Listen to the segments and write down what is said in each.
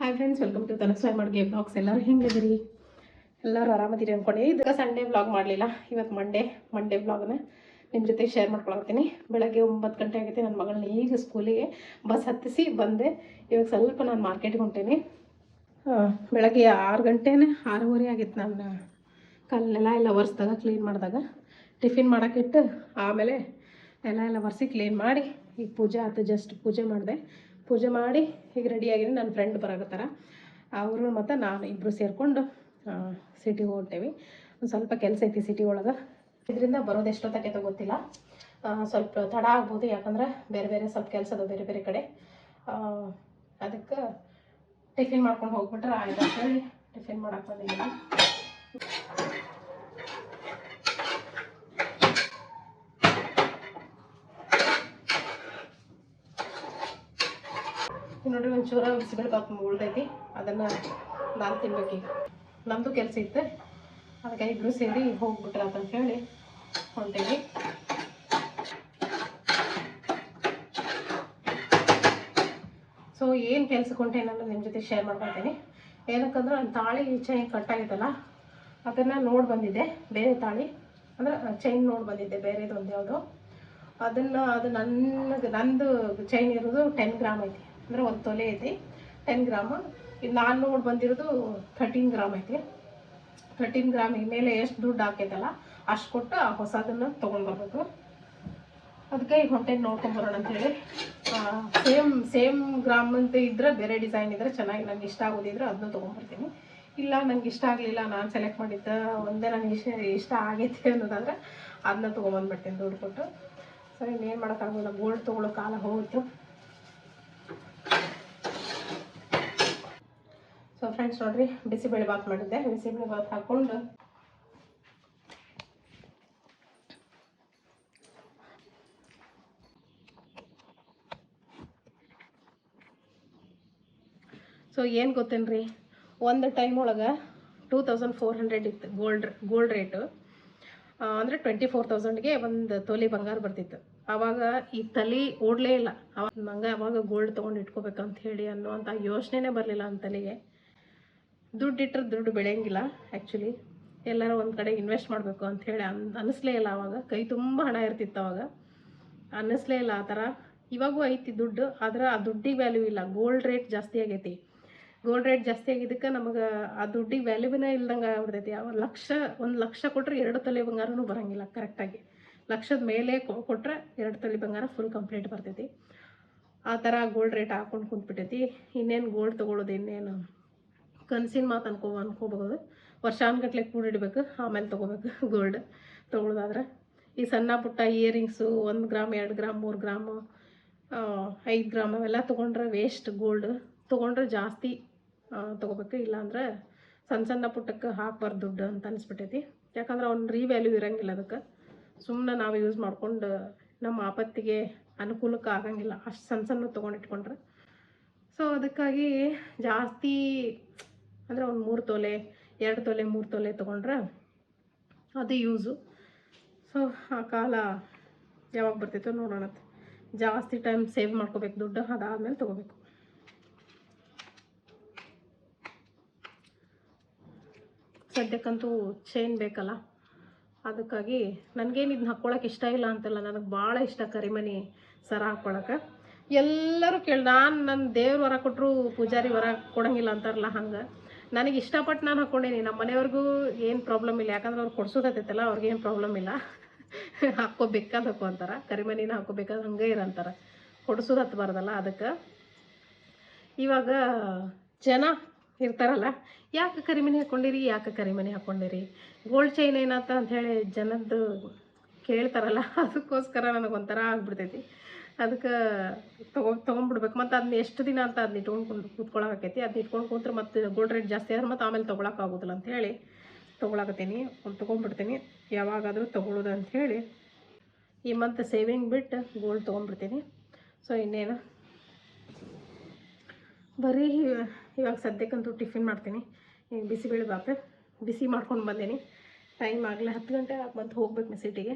Hi friends welcome to ತನಸ್ವಾಯ್ ಮಾಡಿಗೆ blogs ಎಲ್ಲರೂ ಹೆಂಗಿದ್ದೀರಿ? ಎಲ್ಲರೂ ಆರಾಮದಿರಿ ಅಂದ್ಕೊಂಡೆ ಇದಕ್ಕೆ ಸಂಡೇ ಬ್ಲಾಗ್ ಮಾಡಲಿಲ್ಲ. ಇವತ್ತು ಮಂಡೇ ಮಂಡೇ ಬ್ಲಾಗ್ನ ನಿಮ್ಮ ಜೊತೆ ಶೇರ್ ಮಾಡ್ಕೊಳತ್ತೀನಿ. ಬೆಳಗ್ಗೆ ಒಂಬತ್ತು ಗಂಟೆ ಆಗೈತೆ ನನ್ನ ಮಗಳನ್ನ ಈಗ ಸ್ಕೂಲಿಗೆ ಬಸ್ ಹತ್ತಿಸಿ ಬಂದೆ. ಇವಾಗ ಸ್ವಲ್ಪ ನಾನು ಮಾರ್ಕೆಟ್ಗೆ ಹೊಂಟೇನಿ. ಬೆಳಗ್ಗೆ ಆರು ಗಂಟೆನೇ ಆರೂವರೆ ಆಗಿತ್ತು ನಾನು ಕಲ್ಲೆಲ್ಲ ಎಲ್ಲ ಒರೆಸ್ದಾಗ ಕ್ಲೀನ್ ಮಾಡಿದಾಗ. ಟಿಫಿನ್ ಮಾಡೋಕ್ಕಿಟ್ಟು ಆಮೇಲೆ ಎಲ್ಲ ಎಲ್ಲ ಒರೆಸಿ ಕ್ಲೀನ್ ಮಾಡಿ ಈಗ ಪೂಜೆ ಆಯ್ತು ಜಸ್ಟ್ ಪೂಜೆ ಮಾಡಿದೆ. ಪೂಜೆ ಮಾಡಿ ಈಗ ರೆಡಿಯಾಗಿದ್ದೀನಿ ನನ್ನ ಫ್ರೆಂಡ್ ಬರಾಕತ್ತಾರ ಅವರು ಮತ್ತು ನಾನು ಇಬ್ಬರು ಸೇರಿಕೊಂಡು ಸಿಟಿಗೆ ಹೊಂಟೇವಿ ಒಂದು ಸ್ವಲ್ಪ ಕೆಲಸ ಐತಿ ಸಿಟಿ ಒಳಗೆ. ಇದರಿಂದ ಬರೋದು ಅಂತ ಗೊತ್ತಿಲ್ಲ. ಸ್ವಲ್ಪ ತಡ ಆಗ್ಬೋದು, ಯಾಕಂದ್ರೆ ಬೇರೆ ಬೇರೆ ಸ್ವಲ್ಪ ಕೆಲಸ ಅದಾವ ಬೇರೆ ಬೇರೆ ಕಡೆ. ಅದಕ್ಕೆ ಟಿಫಿನ್ ಮಾಡ್ಕೊಂಡು ಹೋಗ್ಬಿಟ್ರೆ ಆಯ್ತು ಅಂತ ಹೇಳಿ ಟಿಫಿನ್ ಮಾಡಕ್ಕೆ ಬಂದಿದ್ದೀನಿ. ನೋಡ್ರಿ ಒಂಚೂರ ಬಿಸಿಬೇಳೆ ಬಾತ್ ಉಳ್ದೈತಿ. ಅದನ್ನು ನಾನು ತಿನ್ಬೇಕೀಗ ನಮ್ಮದು ಕೆಲಸ ಇತ್ತು. ಅದಕ್ಕೆ ಇಬ್ಬರು ಸೇರಿ ಹೋಗ್ಬಿಟ್ರೆ ಅಂತ ಹೇಳಿ ಹೊಂಟೇವಿ ಸೊ ಏನು ಕೆಲ್ಸಕ್ಕೆ ಹೊಂಟೇನಿ ನಾನು ನಿಮ್ಮ ಜೊತೆ ಶೇರ್ ಮಾಡ್ಕೊತೀನಿ ಏನಕ್ಕಂದ್ರೆ ನನ್ನ ತಾಳಿ ಚೈನ್ ಕಟ್ಟಾಗಿತ್ತಲ್ಲ ಅದನ್ನು ನೋಡಿ ಬಂದಿದ್ದೆ. ಬೇರೆ ತಾಳಿ. ಅಂದ್ರೆ ಚೈನ್ ನೋಡಿ ಬಂದಿದ್ದೆ. ಬೇರೆದು ಒಂದು ಯಾವುದೋ. ಅದನ್ನು, ಅದು ನನ್ನ ನಂದು ಚೈನ್ ಇರೋದು ಟೆನ್ ಗ್ರಾಮ್ ಐತಿ. ಅಂದರೆ ಒಂದು ತೊಲೆ ಐತಿ ಟೆನ್ ಗ್ರಾಮ್. ಇದು ನಾನು ನೋಡಿ ಬಂದಿರೋದು ಥರ್ಟೀನ್ ಗ್ರಾಮ್ ಐತಿ. ಥರ್ಟೀನ್ ಗ್ರಾಮಿಗೆ ಮೇಲೆ ಎಷ್ಟು ದುಡ್ಡು ಹಾಕೈತಲ್ಲ, ಅಷ್ಟು ಕೊಟ್ಟು ಆ ಹೊಸದನ್ನು ತೊಗೊಂಡ್ಬರ್ಬೇಕು. ಅದಕ್ಕೆ ಈಗ ಹೊಂಟೇನು ನೋಡ್ಕೊಂಬರೋಣ ಅಂತೇಳಿ. ಸೇಮ್ ಸೇಮ್ ಗ್ರಾಮ್ ಅಂತ ಇದ್ರೆ ಬೇರೆ ಡಿಸೈನ್ ಇದ್ರೆ ಚೆನ್ನಾಗಿ ನಂಗೆ ಇಷ್ಟ ಆಗೋದಿದ್ರೆ ಅದನ್ನು ತೊಗೊಂಡ್ಬರ್ತೀನಿ ಇಲ್ಲ, ನಂಗೆ ಇಷ್ಟ ಆಗಲಿಲ್ಲ, ನಾನು ಸೆಲೆಕ್ಟ್ ಮಾಡಿದ್ದ ಒಂದೇ ನನಗೆ ಇಷ್ಟ ಇಷ್ಟ ಆಗೈತೆ ಅನ್ನೋದಾದ್ರೆ ಅದನ್ನ ತೊಗೊಂಬಂದ್ಬಿಡ್ತೀನಿ ದುಡ್ಡು ಕೊಟ್ಟು. ಸರಿ ಇನ್ನೇನು ಮಾಡೋಕ್ಕಾಗೋಲ್ಲ ಗೋಲ್ಡ್ ತೊಗೊಳ್ಳೋ ಕಾಲ ಹೋಯ್ತು. ಸೊ ಫ್ರೆಂಡ್ಸ್ ನೋಡ್ರಿ ಬಿಸಿಬೇಳೆ ಬಾತ್ ಮಾಡಿದ್ದೆ. ಬಿಸಿಬೇಳೆ ಬಾತ್ ಹಾಕೊಂಡು ಸೊ ಏನು ಗೊತ್ತೇನ್ರಿ? ಒಂದು ಟೈಮ್ ಒಳಗೆ ಟೂ ತೌಸಂಡ್ ಫೋರ್ ಹಂಡ್ರೆಡ್ ಇತ್ತು ಗೋಲ್ಡ್ ಗೋಲ್ಡ್ ರೇಟು ಅಂದರೆ ಟ್ವೆಂಟಿ ಫೋರ್ ತೌಸಂಡ್ಗೆ ಒಂದು ತೊಲಿ ಬಂಗಾರ ಬರ್ತಿತ್ತು. ಆವಾಗ ಈ ತಲೆ ಓಡಲೇ ಇಲ್ಲ. ಅವಾಗ ನಂಗೆ ಅವಾಗ ಗೋಲ್ಡ್ ತೊಗೊಂಡು ಇಟ್ಕೋಬೇಕಂತ ಹೇಳಿ ಅನ್ನುವಂಥ ಯೋಚನೆನೇ ಬರಲಿಲ್ಲ ಅಂತ ತಲೆಗೆ. ದುಡ್ಡು ಇಟ್ಟರೆ ದುಡ್ಡು ಬೆಳೆಯಂಗಿಲ್ಲ ಆ್ಯಕ್ಚುಲಿ ಎಲ್ಲರೂ ಒಂದು ಕಡೆ ಇನ್ವೆಸ್ಟ್ ಮಾಡಬೇಕು ಅಂತ ಹೇಳಿ ಅನ್ ಅನ್ನಿಸ್ಲೇ ಇಲ್ಲ ಅವಾಗ. ಕೈ ತುಂಬ ಹಣ ಇರ್ತಿತ್ತು ಅವಾಗ. ಅನ್ನಿಸ್ಲೇ ಇಲ್ಲ ಆ ಥರ ಇವಾಗೂ ಐತಿ ದುಡ್ಡು, ಆದರೆ ಆ ದುಡ್ಡಿಗೆ ವ್ಯಾಲ್ಯೂ ಇಲ್ಲ. ಗೋಲ್ಡ್ ರೇಟ್ ಜಾಸ್ತಿ ಆಗೈತಿ. ಗೋಲ್ಡ್ ರೇಟ್ ಜಾಸ್ತಿ ಆಗಿದ್ದಕ್ಕೆ ನಮಗೆ ಆ ದುಡ್ಡಿಗೆ ವ್ಯಾಲ್ಯೂನೇ ಇಲ್ದಂಗೆ ಆಗ್ಬಿಡ್ತೈತಿ. ಒಂದು ಲಕ್ಷ ಒಂದು ಲಕ್ಷ ಕೊಟ್ಟರೆ ಎರಡು ತೊಲೆ ಬಂಗಾರನೂ ಬರೋಂಗಿಲ್ಲ ಕರೆಕ್ಟಾಗಿ ಲಕ್ಷದ ಮೇಲೆ ಕೊಟ್ಟರೆ ಎರಡು ತೊಲೆ ಬಂಗಾರ ಫುಲ್ ಕಂಪ್ಲೀಟ್ ಬರ್ತೈತಿ. ಆ ಥರ ಗೋಲ್ಡ್ ರೇಟ್ ಹಾಕೊಂಡು ಕುಂತ್ಬಿಟ್ಟೈತಿ. ಇನ್ನೇನು ಗೋಲ್ಡ್ ತೊಗೊಳ್ಳೋದು ಇನ್ನೇನು? ಕನಸಿನ ಮಾತು ಅನ್ಕೋ, ಅನ್ಕೋಬಹುದು. ವರ್ಷಾನ್ಗಟ್ಲೆ ಕೂಡಿಡ್ಬೇಕು ಆಮೇಲೆ ತೊಗೋಬೇಕು ಗೋಲ್ಡ್ ತೊಗೊಳೋದಾದ್ರೆ. ಈ ಸಣ್ಣ ಪುಟ್ಟ ಇಯರಿಂಗ್ಸು ಒಂದು ಗ್ರಾಮ್, ಎರಡು ಗ್ರಾಮ್, ಮೂರು ಗ್ರಾಮು ಐದು ಗ್ರಾಮ್ ಅವೆಲ್ಲ ತೊಗೊಂಡ್ರೆ ವೇಸ್ಟ್ ಗೋಲ್ಡ್ ತೊಗೊಂಡ್ರೆ ಜಾಸ್ತಿ ತೊಗೋಬೇಕು. ಇಲ್ಲಾಂದ್ರೆ ಸಣ್ಣ ಸಣ್ಣ ಪುಟ್ಟಕ್ಕೆ ಹಾಕ್ಬಾರ್ದು ದುಡ್ಡು ಅಂತ ಅನಿಸ್ಬಿಟ್ಟೈತಿ. ಯಾಕಂದ್ರೆ ಅವ್ನ ರೀವ್ಯಾಲ್ಯೂ ಇರೋಂಗಿಲ್ಲ ಅದಕ್ಕೆ. ಸುಮ್ಮನೆ ನಾವು ಯೂಸ್ ಮಾಡಿಕೊಂಡು ನಮ್ಮ ಆಪತ್ತಿಗೆ ಅನುಕೂಲಕ್ಕೆ ಆಗಂಗಿಲ್ಲ. ಅಷ್ಟು ಸಣ್ಣ ಸಣ್ಣ ತೊಗೊಂಡಿಟ್ಕೊಂಡ್ರೆ ಸೊ ಅದಕ್ಕಾಗಿ ಜಾಸ್ತಿ ಅಂದರೆ ಒಂದು ಮೂರು ತೊಲೆ, ಎರಡು ತೊಲೆ, ಮೂರು ತೊಲೆ ತೊಗೊಂಡ್ರೆ ಅದು ಯೂಸು ಸೊ ಆ ಕಾಲ ಯಾವಾಗ ಬರ್ತೈತೋ ನೋಡೋಣ ಜಾಸ್ತಿ ಟೈಮ್ ಸೇವ್ ಮಾಡ್ಕೋಬೇಕು, ದುಡ್ಡು ಅದಾದಮೇಲೆ ತೊಗೋಬೇಕು. ಸದ್ಯಕ್ಕಂತೂ ಚೈನ್ ಬೇಕಲ್ಲ. ಅದಕ್ಕಾಗಿ ನನಗೇನು ಇದನ್ನ ಹಾಕ್ಕೊಳಕ್ಕೆ ಇಷ್ಟ ಇಲ್ಲ ಅಂತಲ್ಲ, ನನಗೆ ಭಾಳ ಇಷ್ಟ ಕರಿಮನಿ ಸರ ಹಾಕ್ಕೊಳಕ್ಕೆ ಎಲ್ಲರೂ ಕೇಳಿ, ನಾನು ನನ್ನ ದೇವ್ರ ವರ ಕೊಟ್ಟರು ಪೂಜಾರಿ ವರ ಕೊಡಂಗಿಲ್ಲ ಅಂತಾರಲ್ಲ ಹಂಗೆ. ನನಗೆ ಇಷ್ಟಪಟ್ಟು ನಾನು ಹಾಕ್ಕೊಂಡೇನಿ ನಮ್ಮ ಮನೆಯವ್ರಿಗೂ ಏನು ಪ್ರಾಬ್ಲಮ್ ಇಲ್ಲ. ಯಾಕಂದ್ರೆ ಅವ್ರು ಕೊಡ್ಸೋದೈತಲ್ಲ ಅವ್ರಿಗೇನು ಪ್ರಾಬ್ಲಮ್ ಇಲ್ಲ. ಹಾಕ್ಕೋಬೇಕಾದ ಹಾಕೋ ಅಂತಾರೆ. ಕರಿಮನಿನ ಹಾಕ್ಕೋಬೇಕಾದ್ರೆ ಹಂಗೆ ಇರಂತಾರೆ ಕೊಡ್ಸೋದು ಹತ್ತಬಾರ್ದಲ್ಲ ಅದಕ್ಕೆ. ಇವಾಗ ಜನ ಇರ್ತಾರಲ್ಲ, ಯಾಕೆ ಕರಿಮನಿ ಹಾಕ್ಕೊಂಡಿರಿ ಯಾಕೆ ಕರಿಮನಿ ಹಾಕ್ಕೊಂಡಿರಿ ಗೋಲ್ಡ್ ಚೈನ್ ಏನಾತ ಅಂಥೇಳಿ ಜನದ್ದು ಕೇಳ್ತಾರಲ್ಲ, ಅದಕ್ಕೋಸ್ಕರ ನನಗೆ ಒಂಥರ ಆಗ್ಬಿಡ್ತೈತಿ. ಅದಕ್ಕೆ ತೊಗೊ, ತೊಗೊಂಡ್ಬಿಡ್ಬೇಕು. ಮತ್ತು ಅದನ್ನ ಎಷ್ಟು ದಿನ ಅಂತ ಅದನ್ನ ಇಟ್ಕೊಂಡು ಕೂತ್ಕೊಳಕೈತಿ. ಅದನ್ನ ಇಟ್ಕೊಂಡು ಕೂತ್ರೆ ಮತ್ತೆ ಗೋಲ್ಡ್ ರೇಟ್ ಜಾಸ್ತಿ ಆದ್ರೆ ಮತ್ತು ಆಮೇಲೆ ತೊಗೊಳಕ್ಕಾಗೋದಿಲ್ಲ ಅಂಥೇಳಿ ತೊಗೊಳಕತ್ತೀನಿ. ಒಂದು ತೊಗೊಂಡ್ಬಿಡ್ತೀನಿ. ಯಾವಾಗಾದರೂ ತೊಗೊಳೋದು ಅಂಥೇಳಿ ಈ ಮಂತ್ ಸೇವಿಂಗ್ ಬಿಟ್ಟು ಗೋಲ್ಡ್ ತೊಗೊಂಡ್ಬಿಡ್ತೀನಿ. ಸೊ ಇನ್ನೇನು? ಬರೀ ಇವಾಗ ಸದ್ಯಕ್ಕಂತೂ ಟಿಫಿನ್ ಮಾಡ್ತೀನಿ. ಈಗ ಬಿಸಿಬೇಳೆ ಬಾಪೆ ಬಿಸಿ ಮಾಡ್ಕೊಂಡು ಬಂದೀನಿ. ಟೈಮ್ ಆಗಲೇ ಹತ್ತು ಗಂಟೆ ಬಂದು ಹೋಗ್ಬೇಕು ಸಿಟಿಗೆ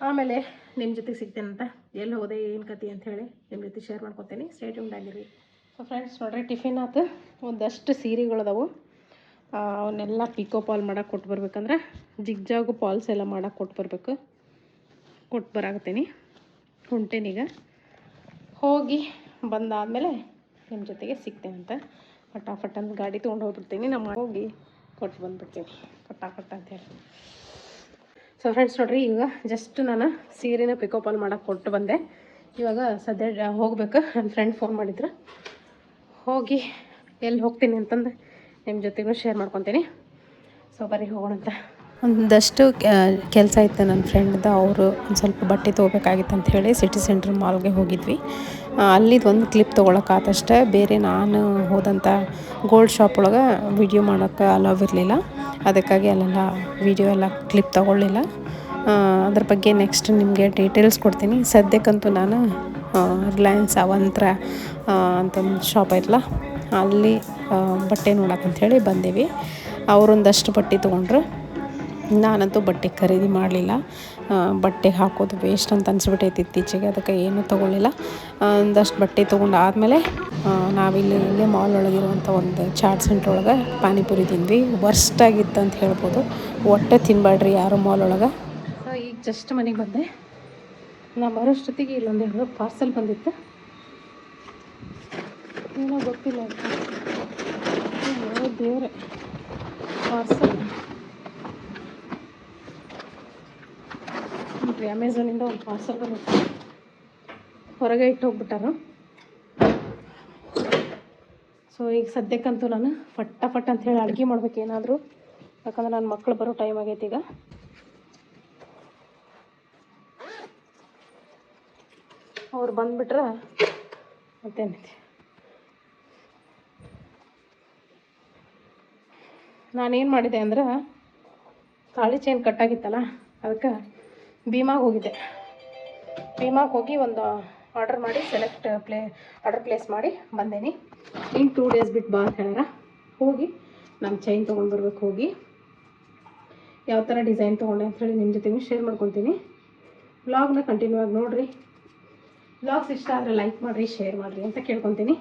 ಆಮೇಲೆ ನಿಮ್ಮ ಜೊತೆ ಸಿಗ್ತೇನಂತ? ಎಲ್ಲಿ ಹೋದೆ, ಏನು ಕತಿ ಅಂತ ಹೇಳಿ ನಿಮ್ಮ ಜೊತೆ ಶೇರ್ ಮಾಡ್ಕೊತೀನಿ. ಸ್ಟೇಟ್ ಆಗಿರಿ. ಸೊ ಫ್ರೆಂಡ್ಸ್ ನೋಡ್ರಿ ಟಿಫಿನ್ ಆತು. ಒಂದಷ್ಟು ಸೀರೆಗಳದಾವು ಅವನ್ನೆಲ್ಲ ಪಿಕೋ ಪಾಲ್ ಮಾಡೋಕೆ ಕೊಟ್ಟು ಬರ್ಬೇಕಂದ್ರೆ ಜಿಗ್ಜಾಗು ಪಾಲ್ಸ್ ಎಲ್ಲ ಮಾಡೋಕೆ ಕೊಟ್ಟು ಬರಬೇಕು. ಕೊಟ್ಟು ಬರಾಕತ್ತೀನಿ. ಹೊಂಟೇನೀಗ ಹೋಗಿ ಬಂದಾದಮೇಲೆ ನಿಮ್ಮ ಜೊತೆಗೆ ಸಿಗ್ತೇನಂತ. ಫಟಾಫಟ್ ಅಂತ ಗಾಡಿ ತೊಗೊಂಡು ಹೋಗ್ಬಿಡ್ತೀನಿ. ನಮ್ಮ ಹೋಗಿ ಕೊಟ್ಟು ಬಂದುಬಿಡ್ತೀನಿ. ಫಟಾಫಟ್ ಅಂತೇಳಿ ಸೊ ಫ್ರೆಂಡ್ಸ್ ನೋಡ್ರಿ ಈಗ ಜಸ್ಟ್ ನಾನು ಸೀರೆನ ಪಿಕಪ್ ಆಲ್ ಮಾಡಕ್ಕೆ ಕೊಟ್ಟು ಬಂದೆ. ಇವಾಗ ಸದ್ಯ ಹೋಗ್ಬೇಕು. ನನ್ನ ಫ್ರೆಂಡ್ ಫೋನ್ ಮಾಡಿದ್ರು. ಹೋಗಿ ಎಲ್ಲಿ ಹೋಗ್ತೀನಿ ಅಂತಂದು ನಿಮ್ಮ ಜೊತೆಗೂ ಶೇರ್ ಮಾಡ್ಕೊತೀನಿ. ಸೊ ಬರೀ ಹೋಗೋಣಂತ. ಒಂದಷ್ಟು ಕೆಲಸ ಇತ್ತು ನನ್ನ ಫ್ರೆಂಡ್ದು ಅವರು ಒಂದು ಸ್ವಲ್ಪ ಬಟ್ಟೆ ತೊಗೋಬೇಕಾಗಿತ್ತು ಅಂತ ಹೇಳಿ ಸಿಟಿ ಸೆಂಟ್ರ್ ಮಾಲ್ಗೆ ಹೋಗಿದ್ವಿ. ಅಲ್ಲಿದ್ದು ಒಂದು ಕ್ಲಿಪ್ ತೊಗೊಳಕ್ಕಾತಷ್ಟೇ ಬೇರೆ ನಾನು ಹೋದಂಥ ಗೋಲ್ಡ್ ಶಾಪ್ ಒಳಗೆ ವಿಡಿಯೋ ಮಾಡೋಕ್ಕೆ ಅಲೋವ್ ಇರಲಿಲ್ಲ. ಅದಕ್ಕಾಗಿ ಅಲ್ಲೆಲ್ಲ ವಿಡಿಯೋ ಎಲ್ಲ ಕ್ಲಿಪ್ ತೊಗೊಳ್ಳಿಲ್ಲ. ಅದ್ರ ಬಗ್ಗೆ ನೆಕ್ಸ್ಟ್ ನಿಮಗೆ ಡೀಟೇಲ್ಸ್ ಕೊಡ್ತೀನಿ. ಸದ್ಯಕ್ಕಂತೂ ನಾನು ರಿಲಯನ್ಸ್ ಅವಂತ್ರ ಅಂತಂದು ಶಾಪ್ ಐತಲ್ಲ ಅಲ್ಲಿ ಬಟ್ಟೆ ನೋಡೋಕ್ಕಂಥೇಳಿ ಬಂದೀವಿ. ಅವರೊಂದಷ್ಟು ಬಟ್ಟೆ ತೊಗೊಂಡ್ರು. ನಾನಂತೂ ಬಟ್ಟೆ ಖರೀದಿ ಮಾಡಲಿಲ್ಲ. ಬಟ್ಟೆ ಹಾಕೋದು ವೇಸ್ಟ್ ಅಂತ ಅನಿಸ್ಬಿಟ್ಟೈತೆ ಇತ್ತೀಚೆಗೆ, ಅದಕ್ಕೆ ಏನೂ ತೊಗೊಳ್ಳಿಲ್ಲ. ಒಂದಷ್ಟು ಬಟ್ಟೆ ತೊಗೊಂಡು ಆದಮೇಲೆ ನಾವಿಲ್ಲಿ ಇಲ್ಲೇ ಮಾಲ್ ಒಳಗಿರುವಂಥ ಒಂದು ಚಾಟ್ ಸೆಂಟ್ರ್ ಒಳಗೆ ಪಾನಿಪುರಿ ತಿಂದ್ವಿ. ವರ್ಸ್ಟ್ ಆಗಿತ್ತು ಅಂತ ಹೇಳ್ಬೋದು. ಒಟ್ಟೆ ತಿನ್ನಬೇಡ್ರಿ ಯಾರು ಮಾಲ್ ಒಳಗೆ. ಈಗ ಜಸ್ಟ್ ಮನೆಗೆ ಬಂದೆ. ನಾ ಬರೋಷ್ಟೊತ್ತಿಗೆ ಇಲ್ಲೊಂದು ಎರಡು ಪಾರ್ಸಲ್ ಬಂದಿತ್ತು. ಏನೋ ಗೊತ್ತಿಲ್ಲ. ದೇವ್ರೆ ಪಾರ್ಸಲ್ ಅಮೆಝಾನಿಂದ ಒಂದು ಪಾರ್ಸಲ್ ಬಂದಿತ್ತು ಹೊರಗೆ ಇಟ್ಟು ಹೋಗ್ಬಿಟ್ಟಾರು ಸೊ ಈಗ ಸದ್ಯಕ್ಕಂತೂ ನಾನು ಫಟ್ಟ ಫಟ್ ಅಂತ ಹೇಳಿ ಅಡುಗೆ ಮಾಡ್ಬೇಕು ಏನಾದರೂ. ಯಾಕಂದ್ರೆ ನನ್ನ ಮಕ್ಕಳು ಬರೋ ಟೈಮ್ ಆಗೈತೆ ಈಗ. ಅವ್ರು ಬಂದುಬಿಟ್ರೆ ಮತ್ತೇನೈತಿ ನಾನೇನು ಮಾಡಿದೆ ಅಂದ್ರೆ ತಾಳಿ ಚೈನ್ ಕಟ್ಟಾಗಿತ್ತಲ್ಲ ಅದಕ್ಕೆ ಭೀಮಾಗೆ ಹೋಗಿದ್ದೆ ಭೀಮಾಗೆ ಹೋಗಿ ಒಂದು ಆರ್ಡರ್ ಮಾಡಿ ಸೆಲೆಕ್ಟ್ ಪ್ಲೇ ಆರ್ಡರ್ ಪ್ಲೇಸ್ ಮಾಡಿ ಬಂದೇನಿ. ಇನ್ನು ಟೂ ಡೇಸ್ ಬಿಟ್ಟು ಬಾ ಹೇಳ್ಯಾರ. ಹೋಗಿ ನಾನು ಚೈನ್ ತೊಗೊಂಡು ಬರ್ಬೇಕು, ಹೋಗಿ. ಯಾವ ಥರ ಡಿಸೈನ್ ತೊಗೊಂಡೆ ಅಂಥೇಳಿ ನಿಮ್ಮ ಜೊತೆಗೂ ಶೇರ್ ಮಾಡ್ಕೊತೀನಿ. ವ್ಲಾಗ್ನ ಕಂಟಿನ್ಯೂ ಆಗಿ ನೋಡಿರಿ. ವ್ಲಾಗ್ಸ್ ಇಷ್ಟ ಆದರೆ ಲೈಕ್ ಮಾಡಿರಿ ಶೇರ್ ಮಾಡಿರಿ ಅಂತ ಕೇಳ್ಕೊತೀನಿ.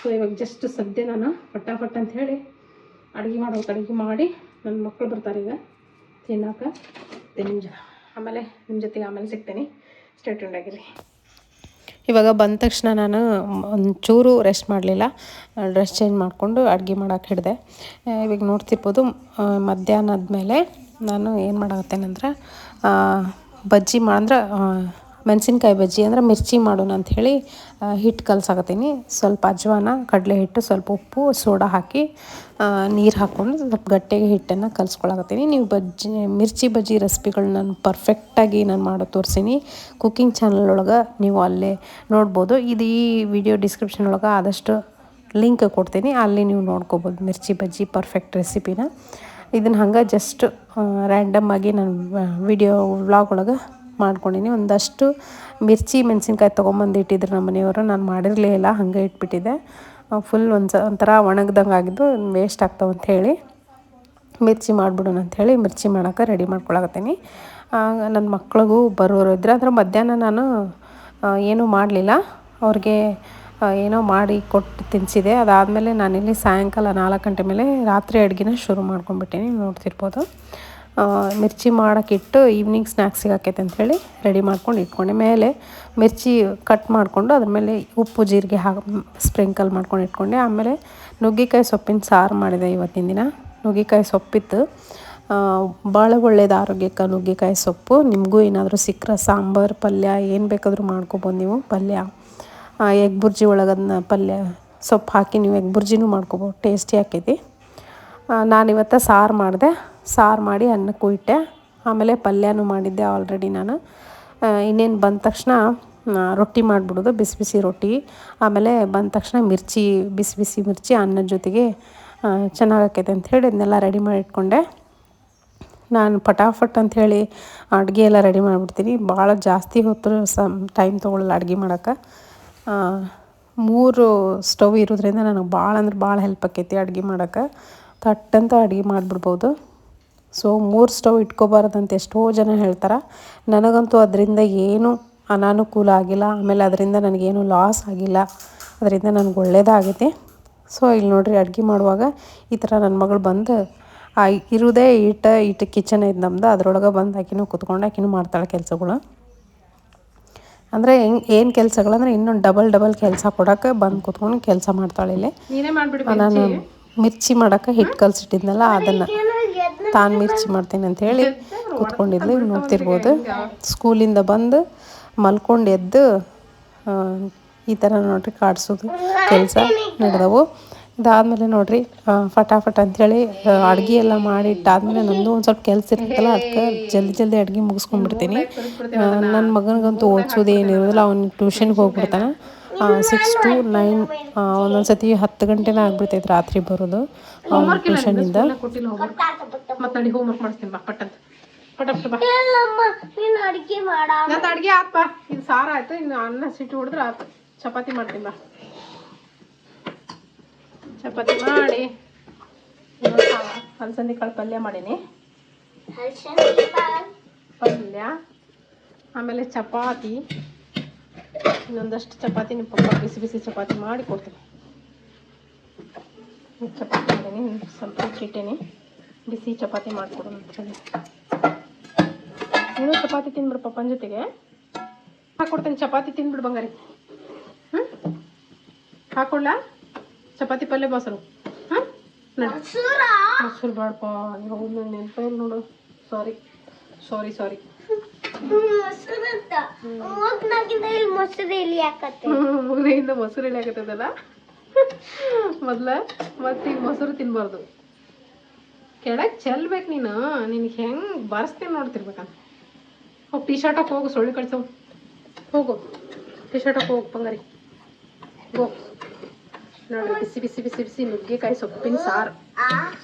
ಸೊ ಇವಾಗ ಜಸ್ಟ್ ಸದ್ಯ ನಾನು ಫಟಾಫಟ್ ಅಂತ ಹೇಳಿ ಅಡುಗೆ ಮಾಡೋಕೆ ಅಡುಗೆ ಮಾಡಿ ನನ್ನ ಮಕ್ಕಳು ಬರ್ತಾರೆ ಈಗ. ತಿನ್ನೋಕೆ ನಿಮ್ಮ ಜೊ ಆಮೇಲೆ ನಿಮ್ಮ ಜೊತೆಗೆ ಆಮೇಲೆ ಸಿಗ್ತೀನಿ. ಸ್ಟೇಟ್ಯೂಂಡ್ ಆಗಿರಿ. ಇವಾಗ ಬಂದ ತಕ್ಷಣ ನಾನು ಒಂಚೂರು ರೆಸ್ಟ್ ಮಾಡಲಿಲ್ಲ. ಡ್ರೆಸ್ ಚೇಂಜ್ ಮಾಡಿಕೊಂಡು ಅಡುಗೆ ಮಾಡೋಕೆ ಹಿಡಿದೆ. ಇವಾಗ ನೋಡ್ತಿರ್ಬೋದು ಮಧ್ಯಾಹ್ನದ ಮೇಲೆ ನಾನು ಏನು ಮಾಡತ್ತೇನೆಂದ್ರೆ ಬಜ್ಜಿ ಮಾ ಅಂದ್ರೆ ಮೆಣಸಿನ್ಕಾಯಿ ಬಜ್ಜಿ ಅಂದ್ರೆ ಮಿರ್ಚಿ ಮಾಡೋಣ ಅಂಥೇಳಿ ಹಿಟ್ಟು ಕಲಸಾಕತ್ತೀನಿ. ಸ್ವಲ್ಪ ಅಜ್ವಾನ ಕಡಲೆ ಹಿಟ್ಟು ಸ್ವಲ್ಪ ಉಪ್ಪು, ಸೋಡಾ ಹಾಕಿ ನೀರು ಹಾಕ್ಕೊಂಡು ಸ್ವಲ್ಪ ಗಟ್ಟಿಗೆ ಹಿಟ್ಟನ್ನು ಕಲಿಸ್ಕೊಳಕತ್ತೀನಿ. ನೀವು ಬಜ್ಜಿ, ಮಿರ್ಚಿ ಬಜ್ಜಿ ರೆಸಿಪಿಗಳು ನಾನು ಪರ್ಫೆಕ್ಟಾಗಿ ನಾನು ಮಾಡೋ ತೋರಿಸೀನಿ. ಕುಕ್ಕಿಂಗ್ ಚಾನಲ್ ಒಳಗೆ ನೀವು ಅಲ್ಲೇ ನೋಡ್ಬೋದು. ಇದು ಈ ವಿಡಿಯೋ ಡಿಸ್ಕ್ರಿಪ್ಷನ್ ಒಳಗೆ ಆದಷ್ಟು ಲಿಂಕ್ ಕೊಡ್ತೀನಿ. ಅಲ್ಲಿ ನೀವು ನೋಡ್ಕೋಬೋದು ಮಿರ್ಚಿ ಬಜ್ಜಿ ಪರ್ಫೆಕ್ಟ್ ರೆಸಿಪಿನ ಇದನ್ನು ಹಂಗೆ ಜಸ್ಟ್ ರ್ಯಾಂಡಮ್ ಆಗಿ ನಾನು ವಿಡಿಯೋ ವ್ಲಾಗ್ ಒಳಗೆ ಮಾಡ್ಕೊಂಡಿನಿ. ಒಂದಷ್ಟು ಮಿರ್ಚಿ, ಮೆಣಸಿನ್ಕಾಯಿ ತೊಗೊಂಬಂದು ಇಟ್ಟಿದ್ರು ನಮ್ಮ ಮನೆಯವರು. ನಾನು ಮಾಡಿರಲೇ ಇಲ್ಲ, ಹಂಗೆ ಇಟ್ಬಿಟ್ಟಿದ್ದೆ. ಫುಲ್ ಒಂದು ಸ, ಒಂಥರ ಒಣಗ್ದಂಗೆ ಆಗಿದ್ದು ವೇಸ್ಟ್ ಆಗ್ತಾವೆ ಅಂತ ಹೇಳಿ. ಮಿರ್ಚಿ ಮಾಡಿಬಿಡೋಣ ಅಂಥೇಳಿ ಮಿರ್ಚಿ ಮಾಡೋಕೆ ರೆಡಿ ಮಾಡ್ಕೊಳಕತ್ತೀನಿ. ನನ್ನ ಮಕ್ಳಿಗೂ ಬರೋರು ಇದ್ರೆ ಅಂದ್ರೆ ಮಧ್ಯಾಹ್ನ ನಾನು ಏನೂ ಮಾಡಲಿಲ್ಲ. ಅವ್ರಿಗೆ ಏನೋ ಮಾಡಿ ಕೊಟ್ಟು ತಿನ್ನಿಸಿದೆ ಅದಾದಮೇಲೆ ನಾನಿಲ್ಲಿ ಸಾಯಂಕಾಲ ನಾಲ್ಕು ಗಂಟೆ ಮೇಲೆ ರಾತ್ರಿ ಅಡುಗೆನ ಶುರು ಮಾಡ್ಕೊಂಡ್ಬಿಟ್ಟೀನಿ. ನೋಡ್ತಿರ್ಬೋದು. ಮಿರ್ಚಿ ಮಾಡೋಕ್ಕಿಟ್ಟು ಈವ್ನಿಂಗ್ ಸ್ನ್ಯಾಕ್ಸಿಗೆ ಹಾಕೈತೆ ಅಂಥೇಳಿ ರೆಡಿ ಮಾಡ್ಕೊಂಡು ಇಟ್ಕೊಂಡೆ. ಮೇಲೆ ಮಿರ್ಚಿ ಕಟ್ ಮಾಡಿಕೊಂಡು ಅದ್ರ ಮೇಲೆ ಉಪ್ಪು, ಜೀರಿಗೆ ಹಾಕಿ ಸ್ಪ್ರಿಂಕಲ್ ಮಾಡ್ಕೊಂಡು ಇಟ್ಕೊಂಡೆ. ಆಮೇಲೆ ನುಗ್ಗೆಕಾಯಿ ಸೊಪ್ಪಿನ ಸಾರು ಮಾಡಿದೆ ಇವತ್ತಿನ ದಿನ. ನುಗ್ಗಿಕಾಯಿ ಸೊಪ್ಪಿತ್ತು. ಭಾಳ ಒಳ್ಳೇದು ಆರೋಗ್ಯಕ್ಕೆ ನುಗ್ಗೆಕಾಯಿ ಸೊಪ್ಪು. ನಿಮಗೂ ಏನಾದರೂ ಸಿಕ್ಕರೆ, ಸಾಂಬಾರು, ಪಲ್ಯ, ಏನು ಬೇಕಾದರೂ ಮಾಡ್ಕೊಬೋದು ನೀವು. ಪಲ್ಯ ಎಗ್ ಬುರ್ಜಿ ಒಳಗೆ ಅದನ್ನ ಪಲ್ಯ, ಸೊಪ್ಪು ಹಾಕಿ ನೀವು ಎಗ್ ಬುರ್ಜಿನೂ ಮಾಡ್ಕೊಬೋದು. ಟೇಸ್ಟಿ ಆಕೈತಿ. ನಾನಿವತ್ತು ಸಾರು ಮಾಡಿದೆ. ಸಾರು ಮಾಡಿ ಅನ್ನಕ್ಕೂ ಇಟ್ಟೆ. ಆಮೇಲೆ ಪಲ್ಯನೂ ಮಾಡಿದ್ದೆ ಆಲ್ರೆಡಿ ನಾನು. ಇನ್ನೇನು ಬಂದ ತಕ್ಷಣ ರೊಟ್ಟಿ ಮಾಡಿಬಿಡೋದು, ಬಿಸಿ ಬಿಸಿ ರೊಟ್ಟಿ. ಆಮೇಲೆ ಬಂದ ತಕ್ಷಣ ಮಿರ್ಚಿ, ಬಿಸಿ ಬಿಸಿ ಮಿರ್ಚಿ ಅನ್ನದ ಜೊತೆಗೆ ಚೆನ್ನಾಗಾಕೈತೆ ಅಂಥೇಳಿ ಇದನ್ನೆಲ್ಲ ರೆಡಿ ಮಾಡಿ ಇಟ್ಕೊಂಡೆ. ನಾನು ಪಟಾಫಟ್ ಅಂಥೇಳಿ ಅಡುಗೆ ಎಲ್ಲ ರೆಡಿ ಮಾಡಿಬಿಡ್ತೀನಿ. ಭಾಳ ಜಾಸ್ತಿ ಹೊತ್ತು ಸಮ್ ಟೈಮ್ ತೊಗೊಳ್ಳಲ್ಲ ಅಡುಗೆ ಮಾಡೋಕ್ಕೆ. ಮೂರು ಸ್ಟವ್ ಇರೋದ್ರಿಂದ ನನಗೆ ಭಾಳ ಅಂದ್ರೆ ಭಾಳ ಹೆಲ್ಪ್ ಆಕೈತಿ ಅಡುಗೆ ಮಾಡೋಕ್ಕೆ. ತಟ್ಟಂತ ಅಡುಗೆ ಮಾಡಿಬಿಡ್ಬೋದು. ಸೊ ಮೂರು ಸ್ಟವ್ ಇಟ್ಕೋಬಾರ್ದಂತ ಎಷ್ಟೋ ಜನ ಹೇಳ್ತಾರೆ ನನಗಂತೂ ಅದರಿಂದ ಏನೂ ಅನಾನುಕೂಲ ಆಗಿಲ್ಲ ಆಮೇಲೆ ಅದರಿಂದ ನನಗೇನು ಲಾಸ್ ಆಗಿಲ್ಲ ಅದರಿಂದ ನನಗೆ ಒಳ್ಳೇದಾಗೈತಿ. ಸೊ ಇಲ್ಲಿ ನೋಡಿರಿ ಅಡುಗೆ ಮಾಡುವಾಗ ಈ ಥರ ನನ್ನ ಮಗಳು ಬಂದು ಆ ಇರುವುದೇ ಈಟ ಈಟ ಕಿಚನ್ ಐತೆ ನಮ್ದು ಅದರೊಳಗೆ ಬಂದು ಆಕಿನೂ ಕುತ್ಕೊಂಡು ಆಕಿನೂ ಮಾಡ್ತಾಳೆ ಕೆಲಸಗಳು. ಅಂದರೆ ಹೆಂಗೆ ಏನು ಕೆಲಸಗಳಂದ್ರೆ ಇನ್ನೊಂದು ಡಬಲ್ ಡಬಲ್ ಕೆಲಸ ಕೊಡೋಕೆ ಬಂದು ಕುತ್ಕೊಂಡು ಕೆಲಸ ಮಾಡ್ತಾಳೆ ಇಲ್ಲಿ. ನಾನು ಮಿರ್ಚಿ. ಮಾಡೋಕೆ ಹಿಟ್ಟು ಕಲಸಿಟ್ಟಿದ್ನಲ್ಲ ಅದನ್ನು. ತಾನು ಮಿರ್ಚಿ ಮಾಡ್ತೀನಿ ಅಂತ ಹೇಳಿ ಕುತ್ಕೊಂಡಿದ್ಲು. ನೋಡ್ತಿರ್ಬೋದು. ಸ್ಕೂಲಿಂದ ಬಂದು ಮಲ್ಕೊಂಡು ಎದ್ದು ಈ ಥರ ನೋಡ್ರಿ ಕಾಡಿಸೋದು ಕೆಲಸ ನಡೆದವು. ಇದಾದಮೇಲೆ ನೋಡ್ರಿ ಫಟಾಫಟ್ ಅಂಥೇಳಿ ಅಡುಗೆ ಎಲ್ಲ ಮಾಡಿಟ್ಟಾದ್ಮೇಲೆ ನಂದು ಒಂದು ಸ್ವಲ್ಪ ಕೆಲಸ ಇರ್ತಲ್ಲ ಅದಕ್ಕೆ ಜಲ್ದಿ ಜಲ್ದಿ ಅಡುಗೆ ಮುಗಿಸ್ಕೊಂಡ್ಬಿಡ್ತೀನಿ. ನನ್ನ ಮಗನಿಗಂತೂ ಓದಿಸೋದು ಏನಿರೋದಿಲ್ಲ, ಅವ್ನು ಟ್ಯೂಷನ್ಗೆ ಹೋಗ್ಬಿಡ್ತಾನೆ. ಸಿಕ್ಸ್ ಟು ನೈನ್ ಒಂದೊಂದು ಸತಿ ಹತ್ತು ಗಂಟೆನೇ ಆಗ್ಬಿಡ್ತೈತೆ ರಾತ್ರಿ ಬರೋದು. ಟ್ಯೂಷನಿಂದ ಕೊಟ್ಟಿಲ್ಲ ಹೋಮ್ವರ್ಕ್ ಮಾಡಿಸ್ತೀನಿ ಬಾ ಪಟ್ಟಂತ ಪಟ ಪಟ ಬಾ. ಹೇಳಮ್ಮ ನೀನು ಅಡಿಗೆ ಮಾಡ. ನಂದು ಅಡುಗೆ ಆತ್ಪ ಇದು ಸಾರು ಆಯ್ತು ಇನ್ನು ಅನ್ನ ಸಿಟ್ಟು ಹೊಡೆದ್ರೆ ಆಯ್ತು ಚಪಾತಿ ಮಾಡ್ತೀನಿ ಬಾ. ಚಪಾತಿ ಮಾಡಿ. ಅಲಸಂದಿ ಕಾಳು ಪಲ್ಯ ಮಾಡೀನಿ. ಪಲ್ಯ ಆಮೇಲೆ ಚಪಾತಿ. ಇನ್ನೊಂದಷ್ಟು ಚಪಾತಿ ನಿಮ್ಮ ಪಪ್ಪ ಬಿಸಿ ಬಿಸಿ ಚಪಾತಿ ಮಾಡಿ ಕೊಡ್ತೀನಿ. ಚಪಾತಿ ಮಾಡೀನಿ ಸ್ವಲ್ಪ ಇಟ್ಟಿದ್ದೀನಿ ಬಿಸಿ ಚಪಾತಿ ಮಾಡಿಕೊಡು ಅಂತ ಹೇಳಿ. ನೀನು ಚಪಾತಿ ತಿನ್ಬಿಡು ಪಪ್ಪನ ಜೊತೆಗೆ. ಹಾಕ್ಕೊಡ್ತೀನಿ ಚಪಾತಿ ತಿನ್ಬಿಡು ಬಂಗಾರಿ. ಹ್ಞೂ ಹಾಕ್ಕೊಡ್ಲಾ ಚಪಾತಿ ಪಲ್ಯ ಮೊಸರು? ಹಾಂ ಮೊಸರು ನನ್ನ ನೆನಪೇ ನೋಡು. ಸಾರಿ ಸಾರಿ ಸಾರಿ ಮೊಸರಂತ ಮೂರ್ನಾಗಿಂದ ಇಲ್ಲಿ ಮೊಸರು ಇಲ್ಲಿ ಮೊಸರು ಇಳಿಯಾಕತ್ತದಲ್ಲ ಮೊದ್ಲ ಮತ್ತೆ ಈಗ ಮೊಸರು ತಿನ್ಬಾರ್ದು. ಕೆಳಗೆ ಚೆಲ್ಬೇಕು ನೀನು. ನಿನಗೆ ಹೆಂಗೆ ಬರ್ಸ್ತೀನಿ ನೋಡ್ತಿರ್ಬೇಕಂತ ಹೋಗಿ ಟಿ ಶರ್ಟಾಗಿ ಹೋಗು ಸೊಳ್ಳೆ ಕಳ್ಸವು ಹೋಗು. ಟಿ ಶರ್ಟಾಗಿ ಹೋಗು ಬಂಗಾರಿ. ಹೋಗ್ ನೋಡಿ ಬಿಸಿ ಬಿಸಿ ಬಿಸಿ ಬಿಸಿ ನುಗ್ಗೆಕಾಯಿ ಸೊಪ್ಪಿನ ಸಾರು.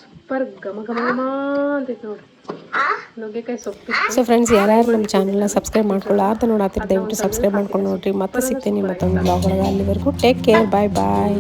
ಸೂಪರ್ ಘಮ ಘಮ ಘಮ ಅಂತೈತೆ ನೋಡಿ. ನುಗ್ಗೆಕಾಯಿ ಸೊಪ್ಪಿನ ಸೊ ಫ್ರೆಂಡ್ಸ್ ಯಾರ್ಯಾರು ನಮ್ಮ ಚಾನಲ್ನ ಸಬ್ಸ್ಕ್ರೈಬ್ ಮಾಡ್ಕೊಳ್ಳಾರ್ದು ನೋಡಾತಿರ್ ದಯವಿಟ್ಟು ಸಬ್ಸ್ಕ್ರೈಬ್ ಮಾಡ್ಕೊಂಡು ನೋಡ್ರಿ. ಮತ್ತೆ ಸಿಗ್ತೀನಿ ಮತ್ತೊಂದು ಬ್ಲಾಗ್ ಒಳಗೆ. ಅಲ್ಲಿವರೆಗೂ ಟೇಕ್ ಕೇರ್ ಬಾಯ್ ಬಾಯ್